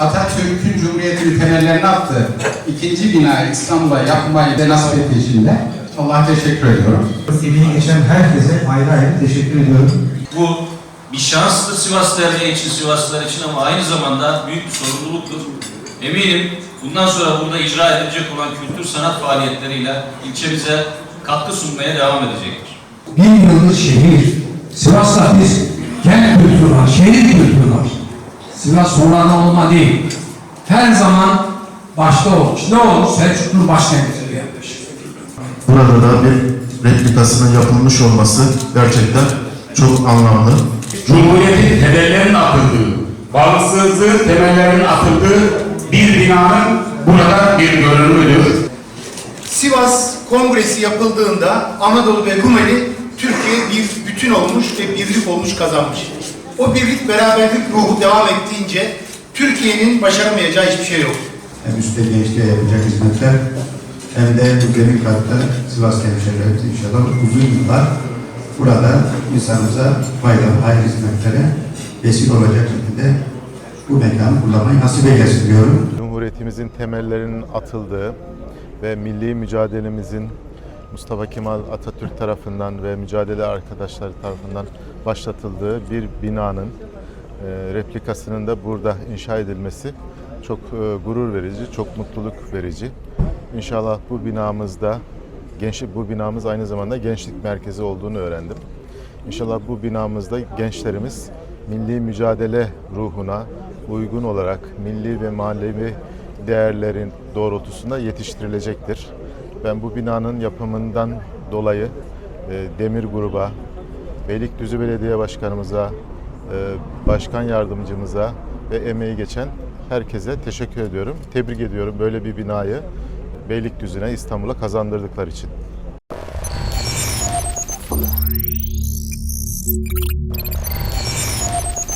Atatürk'ün Cumhuriyet'in temellerini attı. İkinci bina İstanbul'a yapmayı da nasip ettiği için de Allah'a teşekkür ediyorum. Emeği geçen herkese ayrı ayrı teşekkür ediyorum. Bu bir şanstır Sivas Derneği için, Sivaslılar için ama aynı zamanda büyük bir sorumluluktur. Eminim bundan sonra burada icra edilecek olan kültür sanat faaliyetleriyle ilçemize katkı sunmaya devam edecektir. bir yıldır şehir. Sivas'ta biz kent kültürü var, şehir kültürü var. Sivas sonradan olma değil. Her zaman başta olmuş. Ne olmuş? Selçuklu başkentidir yerleşir. Burada da bir replikasının yapılmış olması gerçekten çok anlamlı. Cumhuriyetin temellerinin atıldığı, bağımsızlığın temellerinin atıldığı bir binanın burada bir görünümüdür. Sivas Kongresi yapıldığında Anadolu ve Rumeli Türkiye bir bütün olmuş ve birlik olmuş kazanmış. O birlik beraberlik ruhu devam ettiğince Türkiye'nin başaramayacağı hiçbir şey yok. hem üstte gençliğe yapacak hizmetler hem de bu gemi katta Sivas hemşehrilerimiz inşallah uzun yıllar burada insanımıza faydalı hayır hizmetlere vesile olacak şekilde bu mekanı kullanmayı nasip eylesin diyorum. Cumhuriyetimizin temellerinin atıldığı ve milli mücadelemizin Mustafa Kemal Atatürk tarafından ve mücadele arkadaşları tarafından başlatıldığı bir binanın e, replikasının da burada inşa edilmesi çok e, gurur verici, çok mutluluk verici. İnşallah bu binamızda gençlik bu binamız aynı zamanda gençlik merkezi olduğunu öğrendim. İnşallah bu binamızda gençlerimiz milli mücadele ruhuna uygun olarak milli ve manevi değerlerin doğrultusunda yetiştirilecektir. Ben bu binanın yapımından dolayı e, Demir Gruba, Beylikdüzü Belediye Başkanımıza, e, Başkan Yardımcımıza ve emeği geçen herkese teşekkür ediyorum. Tebrik ediyorum böyle bir binayı Beylikdüzü'ne, İstanbul'a kazandırdıkları için.